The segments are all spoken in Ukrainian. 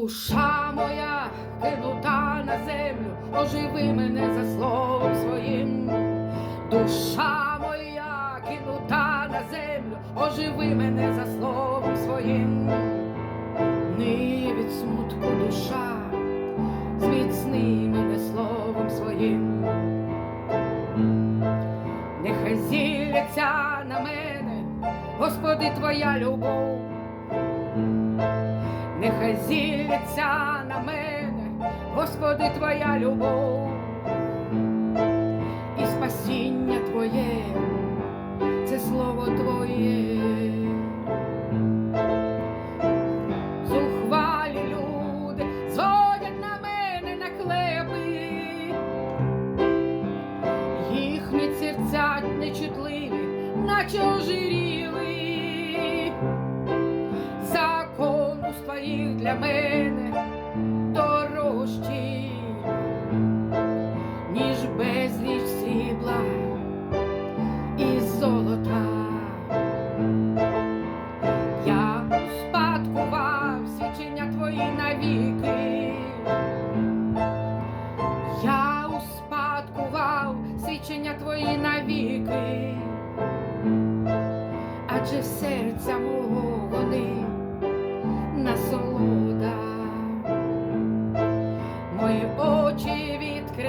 Душа моя кинута на землю, оживи мене за словом своїм. Душа моя кинута на землю, оживи мене за словом своїм. Ниє від смутку душа, зміцни мене словом своїм. Нехай зілляться на мене, Господи, Твоя любов. Нехай зілляться на мене, Господи, Твоя любов. І спасіння Твоє, це слово Твоє. Зухвалі люди зводять на мене наклепи, їхні серця нечутливі, наче ожиріли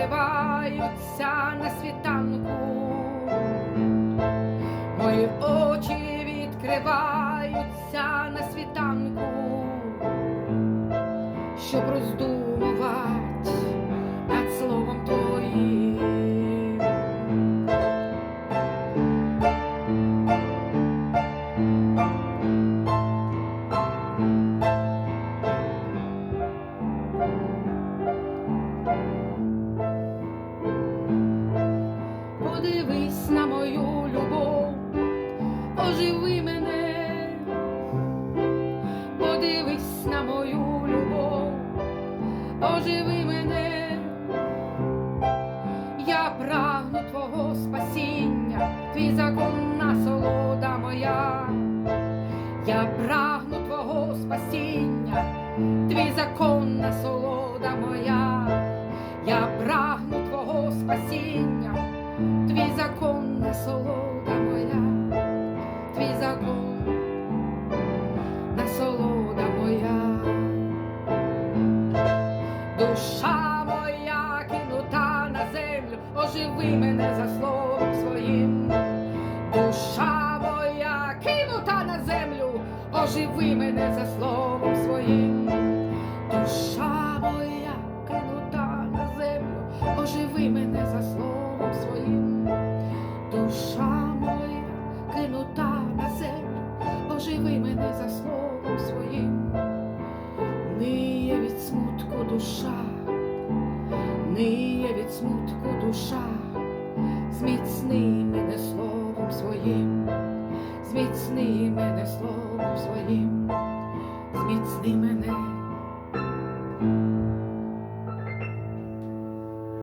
відкриваються на світанку, мої очі відкриваються на світанку, щоб роздумувати подивись на мою любов, оживи мене, я прагну твого спасіння, твій закон насолода моя, я прагну твого спасіння, твій закон насолода моя, я прагну твого спасіння. Твій закон насолода моя, душа моя кинута на землю, оживи мене за словом своїм, душа моя кинута на землю, оживи мене за словом своїм, душа, ниє від смутку душа, зміцни мене словом своїм, зміцни мене словом своїм.